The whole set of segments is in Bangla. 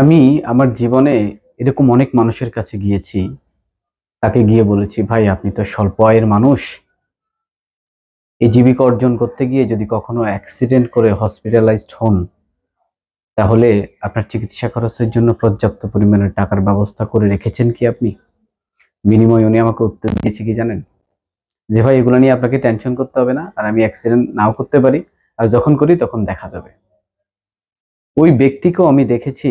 আমি আমার জীবনে এরকম অনেক মানুষের কাছে গিয়েছি, তাকে গিয়ে বলেছি, ভাই, আপনি তো স্বল্প আয়ের মানুষ। এই জীবিকা অর্জন করতে গিয়ে যদি কখনো অ্যাক্সিডেন্ট করে হসপিটালাইজড হন, তাহলে আপনার চিকিৎসা খরচের জন্য পর্যাপ্ত পরিমাণের টাকার ব্যবস্থা করে রেখেছেন কি আপনি? বিনিময় উনি আমাকে উত্তর দিয়েছে কি জানেন? যে, ভাই, এগুলো নিয়ে আপনাকে টেনশন করতে হবে না, আর আমি অ্যাক্সিডেন্ট নাও করতে পারি, আর যখন করি তখন দেখা যাবে। ওই ব্যক্তিকেও আমি দেখেছি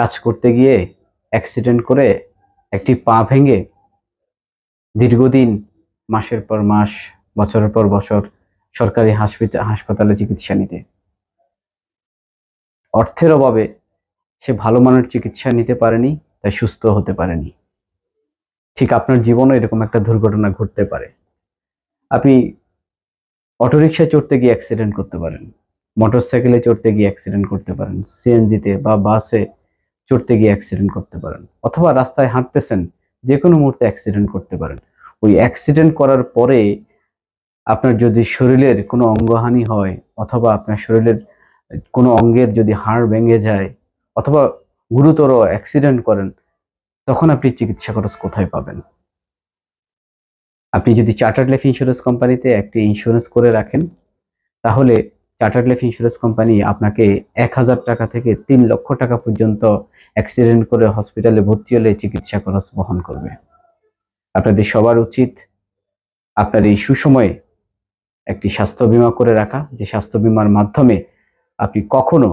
কাজ করতে গিয়ে অ্যাক্সিডেন্ট করে একটি পা ভেঙে দীর্ঘদিন, মাসের পর মাস, বছরের পর বছর সরকারি হাসপাতাল হাসপাতালে চিকিৎসা নিতে। অর্থের অভাবে সে ভালো মানের চিকিৎসা নিতে পারেনি, তাই সুস্থ হতে পারেনি। ঠিক আপনার জীবনে এরকম একটা দুর্ঘটনা ঘটতে পারে। আপনি অটোরিকশায় চড়তে গিয়ে অ্যাক্সিডেন্ট করতে পারেন মোটরসাইকেলে চড়তে গিয়ে অ্যাক্সিডেন্ট করতে পারেন সিএনজিতে বা বাসে চড়তে গিয়ে অ্যাক্সিডেন্ট করতে পারেন অথবা রাস্তায় হাঁটতেছেন যে কোনো মুহূর্তে অ্যাক্সিডেন্ট করতে পারেন। ওই অ্যাক্সিডেন্ট করার পরে আপনার যদি শরীরের কোনো অঙ্গহানি হয় অথবা আপনার শরীরের কোনো অঙ্গের যদি হাড় ভেঙে যায় অথবা গুরুতর অ্যাক্সিডেন্ট করেন, তখন আপনি চিকিৎসা খরচ কোথায় পাবেন? আপনি যদি চার্টার্ড লাইফ ইন্স্যুরেন্স কোম্পানিতে একটি ইন্স্যুরেন্স করে রাখেন, তাহলে চার্টার্ড লাইফ ইন্স্যুরেন্স কোম্পানি আপনাকে এক হাজার টাকা থেকে তিন লক্ষ টাকা পর্যন্ত অ্যাক্সিডেন্ট করে হসপিটালে ভর্তি হলে চিকিৎসা খরচ বহন করবে। আপনাদের সবার উচিত আপনার এই সুসময়ে একটি স্বাস্থ্য বীমা করে রাখা। যে স্বাস্থ্য বীমার মাধ্যমে আপনি কখনো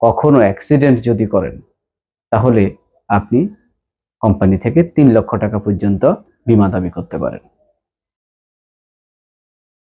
কখনো অ্যাক্সিডেন্ট যদি করেন, তাহলে আপনি কোম্পানি থেকে তিন লক্ষ টাকা পর্যন্ত বিমা দাবি করতে পারেন।